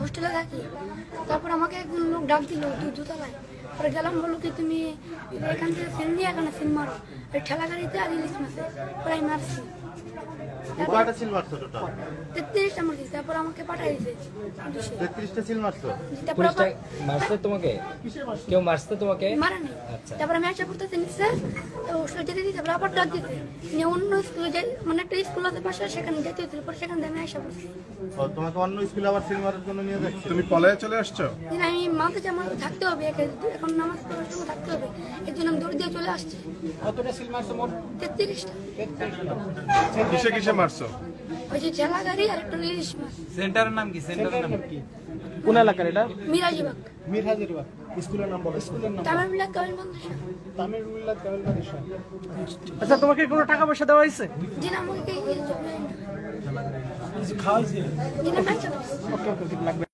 হোস্টেলে থাকি। তারপর আমাকে একজন লোক ডাক দিল তুই দোতলায় পরে গেলাম বলল কি তুমি এখান থেকে সিন নিয়ে এখানে সিন মারো। ওই ঠেলা গাড়িতে আর ইলিশ মাসে পরে আমি মারছি। তেত্রিশটা মারছি। তারপর আমাকে পাঠাই দিয়েছে পুলিশে। তেত্রিশটা সিল মারছো? তারপর পুলিশটা আবার মারছে তোমাকে? কেউ মারছে তোমাকে? মারা নেই আচ্ছা। তারপর আমি আশা করতেছি নিচ্ছে হোস্টেল যেতে দিতে তারপর আবার ডাক দিতে নিয়ে অন্য স্কুলে যাই মানে একটা স্কুল আছে পাশে সেখানে যেতে হচ্ছিল পরে সেখান থেকে আমি করছি ও, তোমাকে অন্য স্কুলে আবার সিল মারার জন্য নিয়ে যাচ্ছে? তুমি পলায়ে চলে আসছো? আমি মাকে যে আমার থাকতে হবে একে- এখন নামাজ পড়ার সময় থাকতে হবে। এর জন্য আমি দৌড় দিয়ে চলে আসছি। কতটা সিল মারছো মোট? তেত্রিশটা। কিসে কিসে মারছো? ওই যে ঠেলা গাড়ি আর একটা ইলিশ মাছ সেন্টারের নাম কি? সেন্টারের নাম কি? কোন এলাকার এটা? মিরাজিবাগ মীর হাজিরবাগ স্কুলের নাম বলো স্কুলের নাম তামিল কামিল মাদ্রাসা তামিরুল্লাহ কামিল মাদ্রাসা আচ্ছা তোমাকে কোনো টাকা পয়সা দেওয়া হয়েছে? দিন আমাকে কিছু খাওয়াইছে আশা করছি ওকে ওকে লাগবে।